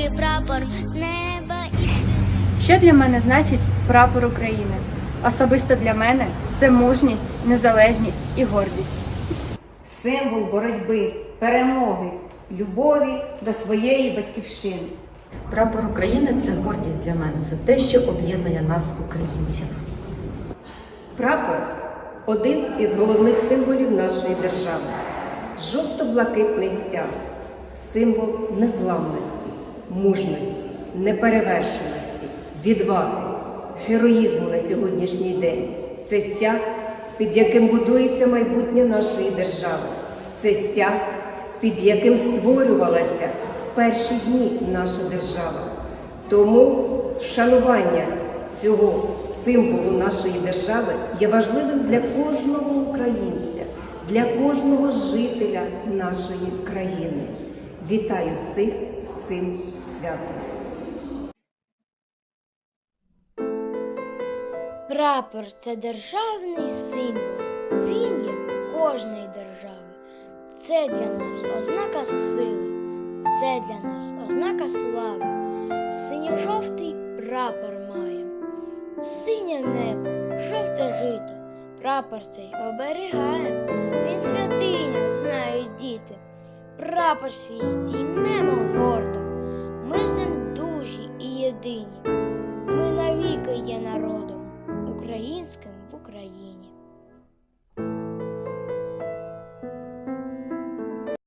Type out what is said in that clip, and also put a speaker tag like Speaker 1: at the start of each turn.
Speaker 1: український прапор з неба і
Speaker 2: Що для мене значить прапор України? Особисто для мене це мужність, незалежність і гордість.
Speaker 3: символ боротьби, перемоги, любові до своєї батьківщини.
Speaker 4: Прапор України це гордість для мене. Це те, що об'єднує нас, українців.
Speaker 5: Прапор один із головних символів нашої держави. Жовто-блакитний стяг символ незламності, мужності, неперевершеності, відваги, героїзму на сьогоднішній день. Це стяг, під яким будується майбутнє нашої держави. Це стяг, під яким створювалася в перші дні наша держава. Тому вшанування цього символу нашої держави є важливим для кожного українця, для кожного жителя нашої країни. Вітаю всіх з цим святом!
Speaker 6: Прапор це державний символ. Він є кожної держави. Це для нас ознака сили, це для нас ознака слави. Синьо-жовтий прапор має, синє небо, жовте жито. Прапор цей оберігає, він святиня, знають діти. Прапор свій здіймемо гордо. Ми з ним дужі і єдині. Ми навіки є народом українським в Україні.